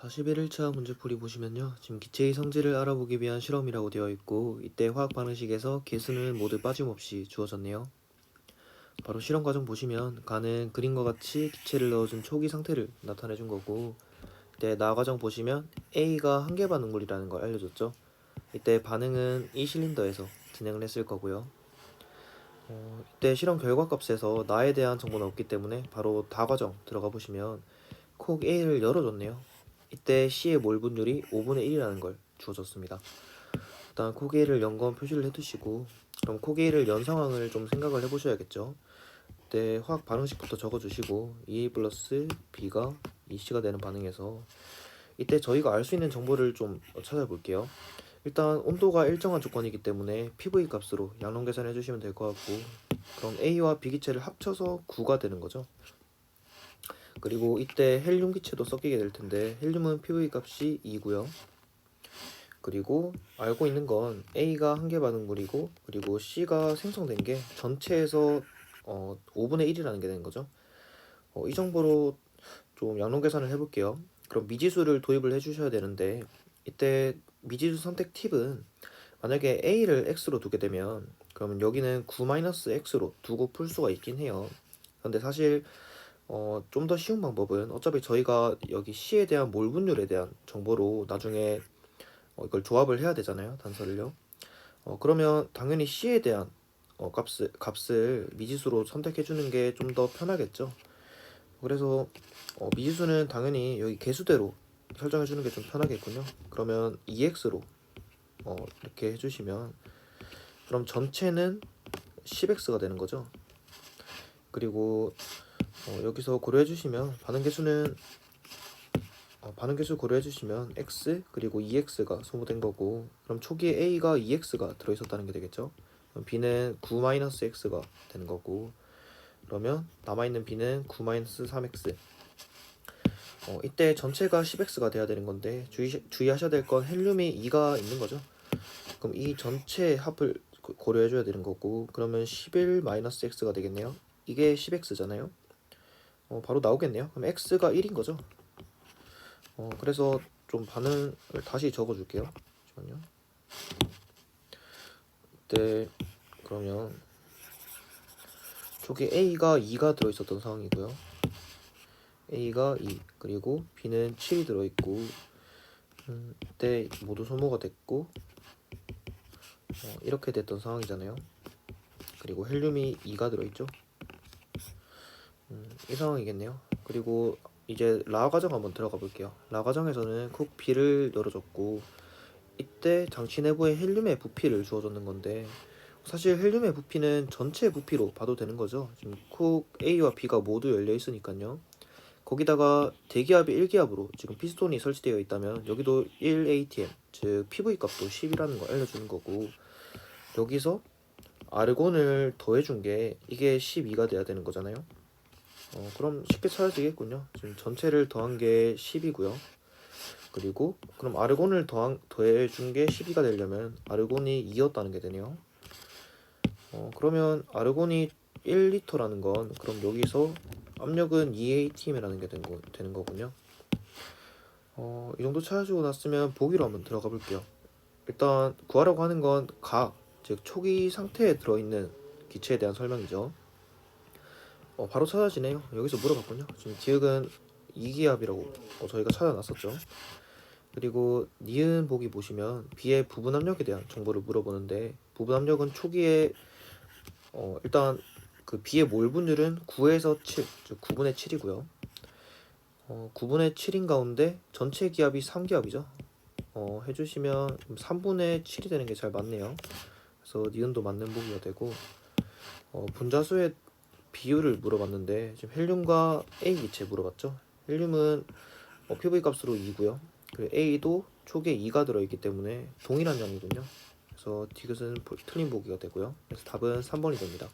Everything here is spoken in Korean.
41일차 문제풀이 보시면요. 지금 기체의 성질을 알아보기 위한 실험이라고 되어 있고 이때 화학 반응식에서 개수는 모두 빠짐없이 주어졌네요. 바로 실험 과정 보시면 가는 그림과 같이 기체를 넣어준 초기 상태를 나타내 준 거고 이때 나 과정 보시면 A가 한계 반응물이라는 걸 알려줬죠. 이때 반응은 이 실린더에서 진행을 했을 거고요. 어, 이때 실험 결과 값에서 나에 대한 정보는 없기 때문에 바로 다 과정 들어가 보시면 콕 A를 열어줬네요. 이때 C의 몰 분율이 5분의 1이라는 걸 주어졌습니다. 일단 콕 A를 연건 표시를 해두시고 그럼 콕 A를 연 상황을 좀 생각을 해보셔야겠죠. 이때 화학 반응식부터 적어주시고 EA 플러스 B가 EC가 되는 반응에서 이때 저희가 알 수 있는 정보를 좀 찾아볼게요. 일단 온도가 일정한 조건이기 때문에 PV 값으로 양론 계산해 주시면 될 것 같고 그럼 A와 B 기체를 합쳐서 9가 되는 거죠. 그리고 이때 헬륨 기체도 섞이게 될 텐데 헬륨은 PV 값이 2고요. 그리고 알고 있는 건 A가 한계 반응 물이고 그리고 C가 생성된 게 전체에서 어, 5분의 1이라는 게 되는 거죠. 어, 이 정보로 좀 양론 계산을 해볼게요. 그럼 미지수를 도입을 해주셔야 되는데 이때 미지수 선택 팁은 만약에 A를 X로 두게 되면 그러면 여기는 9-X로 두고 풀 수가 있긴 해요. 근데 사실 어, 좀 더 쉬운 방법은 어차피 저희가 여기 C에 대한 몰 분율에 대한 정보로 나중에 어, 이걸 조합을 해야 되잖아요. 단서를요. 어, 그러면 당연히 C에 대한 어, 값을, 값을 미지수로 선택해 주는 게 좀 더 편하겠죠. 그래서 어, 미지수는 당연히 여기 개수대로 설정해 주는 게 좀 편하겠군요. 그러면 EX로 어, 이렇게 해주시면 그럼 전체는 10X가 되는 거죠. 그리고 어, 여기서 고려해 주시면 반응 개수는 어, 반응 개수 고려해 주시면 x 그리고 2x가 소모된 거고 그럼 초기에 a가 2x가 들어 있었다는 게 되겠죠. 그럼 b는 9-x가 되는 거고 그러면 남아 있는 b는 9-3x. 어, 이때 전체가 10x가 돼야 되는 건데 주의 주의하셔야 될 건 헬륨이 2가 있는 거죠. 그럼 이 전체 합을 고- 고려해 줘야 되는 거고 그러면 11-x가 되겠네요. 이게 10x잖아요. 어, 바로 나오겠네요. 그럼 x가 1인 거죠. 어, 그래서 좀 반응을 다시 적어줄게요. 잠시만요. 이때 그러면 저기 a가 2가 들어있었던 상황이고요. a가 2 그리고 b는 7이 들어있고 음, 이때 모두 소모가 됐고 어, 이렇게 됐던 상황이잖아요. 그리고 헬륨이 2가 들어있죠. 음, 이 상황이겠네요. 그리고 이제 라 과정 한번 들어가 볼게요. 라 과정에서는 쿡 B를 열어줬고 이때 장치 내부에 헬륨의 부피를 주어줬는 건데 사실 헬륨의 부피는 전체 부피로 봐도 되는 거죠. 지금 쿡 A와 B가 모두 열려 있으니까요. 거기다가 대기압이 1기압으로 지금 피스톤이 설치되어 있다면 여기도 1atm 즉 PV 값도 10이라는 걸 알려주는 거고 여기서 아르곤을 더해준 게 이게 12가 돼야 되는 거잖아요. 어, 그럼 쉽게 찾아지겠군요. 지금 전체를 더한 게 10이고요. 그리고 그럼 아르곤을 더한, 더해준 게 12가 되려면 아르곤이 2였다는 게 되네요. 어, 그러면 아르곤이 1리터라는 건 그럼 여기서 압력은 2atm이라는 게 된 거, 되는 거군요. 어, 이 정도 찾아주고 났으면 보기로 한번 들어가 볼게요. 일단 구하라고 하는 건 각, 즉 초기 상태에 들어있는 기체에 대한 설명이죠. 어, 바로 찾아지네요. 여기서 물어봤군요. 지금 디귿은 2기압이라고 어, 저희가 찾아놨었죠. 그리고 니은 보기 보시면 B의 부분 압력에 대한 정보를 물어보는데 부분 압력은 초기에 어, 일단 그 B의 몰 분율은 9에서 7, 즉 9분의 7이고요. 어, 9분의 7인 가운데 전체 기압이 3기압이죠. 어, 해주시면 3분의 7이 되는 게 잘 맞네요. 그래서 니은도 맞는 보기가 되고 어, 분자수의 비율을 물어봤는데 지금 헬륨과 A 기체 물어봤죠. 헬륨은 어, PV 값으로 2고요. 그리고 A도 초기에 2가 들어있기 때문에 동일한 양이군요. 그래서 디귿은 보- 틀린 보기가 되고요. 그래서 답은 3번이 됩니다.